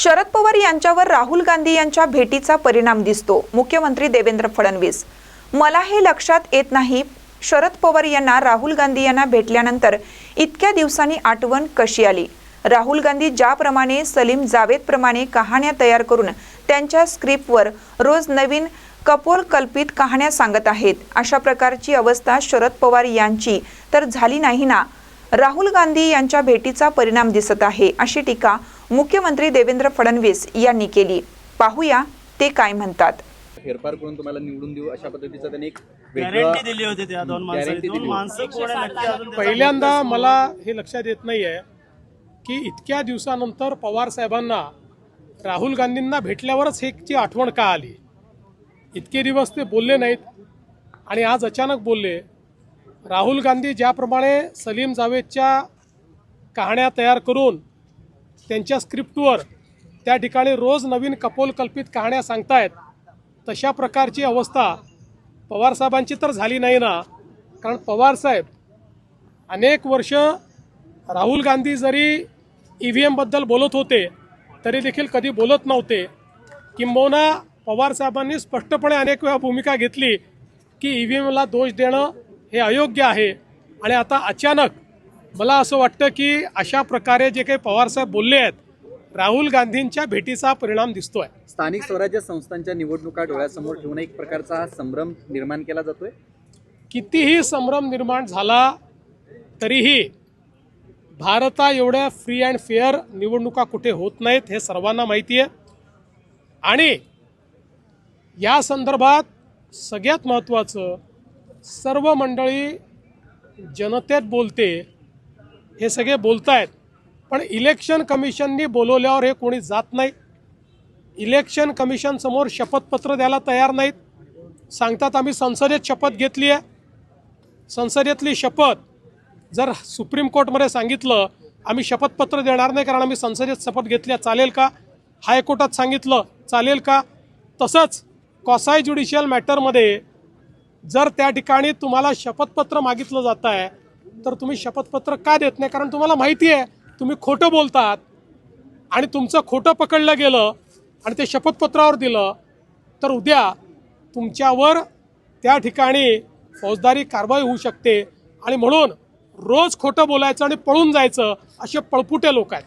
शरद पवार यांच्यावर राहुल गांधी यांच्या भेटीचा परिणाम दिसतो. मुख्यमंत्री देवेंद्र फडणवीस. मला हे लक्षात येत नाही शरद पवार यांना राहुल गांधी यांना भेटल्यानंतर इतक्या दिवसांनी आठवण कशी आली? राहुल गांधी ज्याप्रमाणे सलीम जावेद प्रमाणे कहाण्या तयार करून त्यांच्या स्क्रिप्टवर रोज नवीन कपोल कल्पित कहाण्या सांगत आहेत. अशा प्रकारची अवस्था शरद पवार यांची तर झाली नाही ना? राहुल गांधी यांच्या भेटीचा परिणाम दिसत आहे अशी टीका मुख्यमंत्री देवेंद्र फडणवीस यांनी केली. पाहूया ते काय म्हणतात. फेरफार करून तुम्हाला निवडून देऊ अशा पद्धतीचा त्यांनी एक गॅरंटी दिली होती त्या दोन माणसांनी Guarantee दोन दिली माणसं कोण आहे नक्की अजून त्याचा पहिल्यांदा मला हे लक्षात येत नाही आहे की इतक्या दिवसानंतर पवार साहेबांना राहुल गांधींना भेटल्यावरच ची आठवण का आली? इतके दिवस ते बोलले नाहीत आणि आज अचानक बोलले. राहुल गांधी ज्याप्रमाणे सलीम जावेदच्या कहाण्या तयार करून त्यांच्या स्क्रिप्टवर त्या ठिकाणी रोज नवीन कपोलकल्पित कहाण्या सांगतायत तशा प्रकारची अवस्था पवारसाहेबांची तर झाली नाही ना. कारण पवारसाहेब अनेक वर्ष राहुल गांधी जरी ई व्ही एमबद्दल बोलत होते तरी देखील कधी बोलत नव्हते. किंबहुना पवारसाहेबांनी स्पष्टपणे अनेक वेळा भूमिका घेतली की ई व्ही एमला दोष देणं हे अयोग्य आहे. आणि आता अचानक मला असं वाटतं की अशा प्रकारे जे काही पवारसाहेब बोलले आहेत राहुल गांधींच्या भेटीचा परिणाम दिसतोय. स्थानिक स्वराज्य संस्थांच्या निवडणुका डोळ्यासमोर ठेवून एक प्रकारचा हा संभ्रम निर्माण केला जातोय? कितीही संभ्रम निर्माण झाला तरीही भारता एवढ्या फ्री अँड फेअर निवडणुका कुठे होत नाहीत हे सर्वांना माहिती आहे. आणि या संदर्भात सगळ्यात महत्त्वाचं सर्व मंडळी जनतेत बोलते हे सगळे बोलत आहेत पण इलेक्शन कमिशननी बोलवल्यावर हे कोणी जात नाही. इलेक्शन कमिशनसमोर शपथपत्र द्यायला तयार नाहीत. सांगतात आम्ही संसदेत शपथ घेतली आहे. संसदेतली शपथ जर सुप्रीम कोर्टमध्ये सांगितलं आम्ही शपथपत्र देणार नाही कारण आम्ही संसदेत शपथ घेतली आहे, चालेल का? हायकोर्टात सांगितलं चालेल का? तसंच कॉसाय ज्युडिशियल मॅटरमध्ये जर त्या ठिकाणी तुम्हाला शपथपत्र मागितलं जात आहे तर तुम्ही शपथपत्र का देत नाही? कारण तुम्हाला माहिती आहे तुम्ही खोटं बोलतात आणि तुमचं खोटं पकडलं गेलं आणि ते शपथपत्रावर दिलं तर उद्या तुमच्यावर त्या ठिकाणी फौजदारी कारवाई होऊ शकते. आणि म्हणून रोज खोटं बोलायचं आणि पळून जायचं असे पळपुटे लोक आहेत.